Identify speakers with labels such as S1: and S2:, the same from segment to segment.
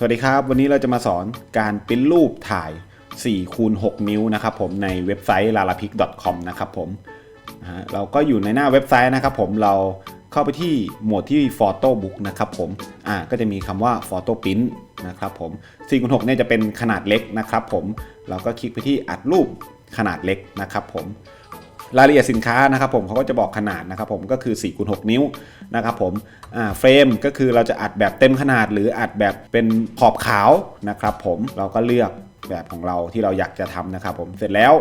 S1: สวัสดีครับ วันนี้เราจะมาสอนการปริ้นรูปถ่าย4คูณ6นิ้วนะครับผมในเว็บไซต์ lalapik.com นะครับผมเราก็อยู่ในหน้าเว็บไซต์นะครับผมเราเข้าไปที่หมวดที่ Photo Book นะครับผมอ่าก็จะมีคำว่า Photo Print นะครับผม4คูณ6เนี่ยจะเป็นขนาดเล็กนะครับผมเราก็คลิกไปที่อัดรูปขนาดเล็กนะครับผม รายละเอียดสินค้านะครับผมเขาก็จะบอกขนาดนะครับผมก็คือ4คูณ6นิ้วนะครับผมอ่าเฟรมก็คือเราจะอัดแบบเต็มขนาด หรืออัดแบบเป็นขอบขาวนะครับผมเราก็เลือกแบบของเราที่เราอยากจะทำนะครับผมเสร็จแล้ว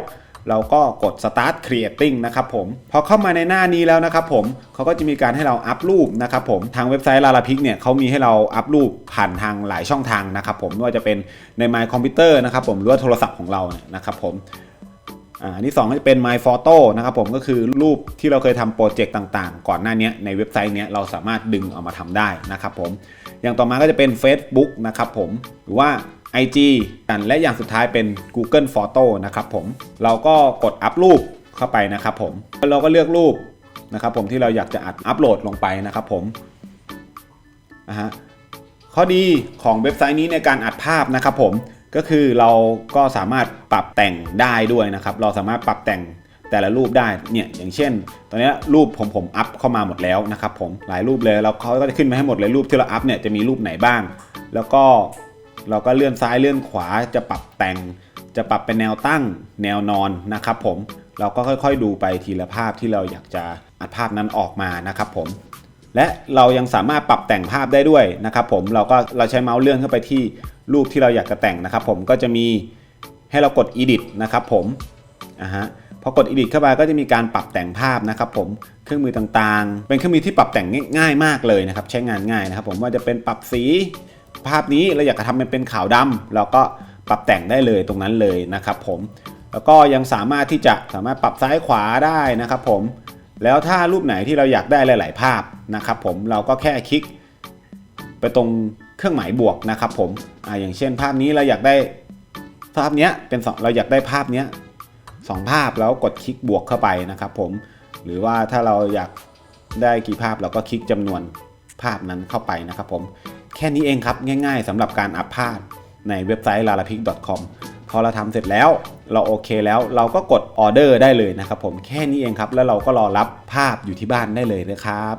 S1: เราก็กด start creating นะครับผมพอเข้ามาในหน้านี้แล้วนะครับผมเขาก็จะมีการให้เราอัพรูปนะครับผมทางเว็บไซต์ลาลาพิกเนี่ยเขามีให้เราอัพรูปผ่านทางหลายช่องทางนะครับผมไม่ว่าจะเป็นใน My Computer นะครับผมหรือว่าโทรศัพท์ของเราเนี่ยนะครับผม อันที่2ก็จะเป็น My Photo นะครับผมก็คือรูปที่เราเคยทำโปรเจกต์ต่างๆ ก่อนหน้านี้ในเว็บไซต์นี้เราสามารถดึงเอามาทำได้นะครับผมอย่างต่อมาก็จะเป็น Facebook นะครับผมหรือว่า IG กันและอย่างสุดท้ายเป็น Google Photo นะครับผมเราก็กดอัพรูปเข้าไปนะครับผมแล้วเราก็เลือกรูปนะครับผมที่เราอยากจะอัดอัพโหลดลงไปนะครับผมนะฮะข้อดีของเว็บไซต์นี้ในการอัดภาพนะครับผม ก็คือเราก็สามารถปรับแต่งได้ด้วยนะครับ เราสามารถปรับแต่งแต่ละรูปได้เนี่ยอย่างเช่น ตอนนี้รูปผมผมอัพเข้ามาหมดแล้วนะครับผมหลายรูปเลยแล้วเขาก็จะขึ้นมาให้หมดเลยรูปที่เราอัพเนี่ยจะมีรูปไหนบ้าง แล้วก็เราก็เลื่อนซ้ายเลื่อนขวาจะปรับแต่ง จะปรับเป็นแนวตั้งแนวนอนนะครับผมเราก็ค่อยๆ ดูไปทีละภาพที่เราอยากจะอัดภาพนั้นออกมานะครับผมและเรายังสามารถปรับแต่งภาพได้ด้วยนะครับผมเราก็เราใช้เมาส์เลื่อนเข้าไปที่ รูปที่เราอยากจะแต่งนะครับ ผมก็จะมีให้เรากด edit นะครับผมอ่าฮะพอกด edit เข้าไปก็จะมีการปรับแต่งภาพนะครับ ผมเครื่องมือต่างๆ เป็นเครื่องมือที่ปรับแต่งง่ายมากเลยนะครับ ใช้งานง่ายนะครับ ผมว่าจะเป็นปรับสีภาพนี้เราอยากจะทำมันเป็นขาวดำเราก็ปรับแต่งได้เลยตรงนั้นเลยนะครับผมแล้วก็ยังสามารถที่จะสามารถปรับซ้ายขวาได้นะครับ ผมแล้วถ้ารูปไหนที่เราอยากได้หลาย ๆ ภาพนะครับ ผมเราก็แค่คลิกไปตรง เครื่องหมายบวกนะครับผมอ่าอย่างเช่นภาพนี้เราอยากได้ภาพเนี้ยเป็นสองเราอยากได้ภาพเนี้ยสองภาพแล้วกดคลิกบวกเข้าไปนะครับผมหรือว่าถ้าเราอยากได้กี่ภาพเราก็คลิกจำนวนภาพนั้นเข้าไปนะครับผมแค่นี้เองครับง่ายๆสำหรับการอัพภาพในเว็บไซต์ lalapik.com พอเราทำเสร็จแล้วเราโอเคแล้วเราก็กดออเดอร์ได้เลยนะครับผมแค่นี้เองครับ แล้วเราก็รอรับภาพอยู่ที่บ้านได้เลยนะครับ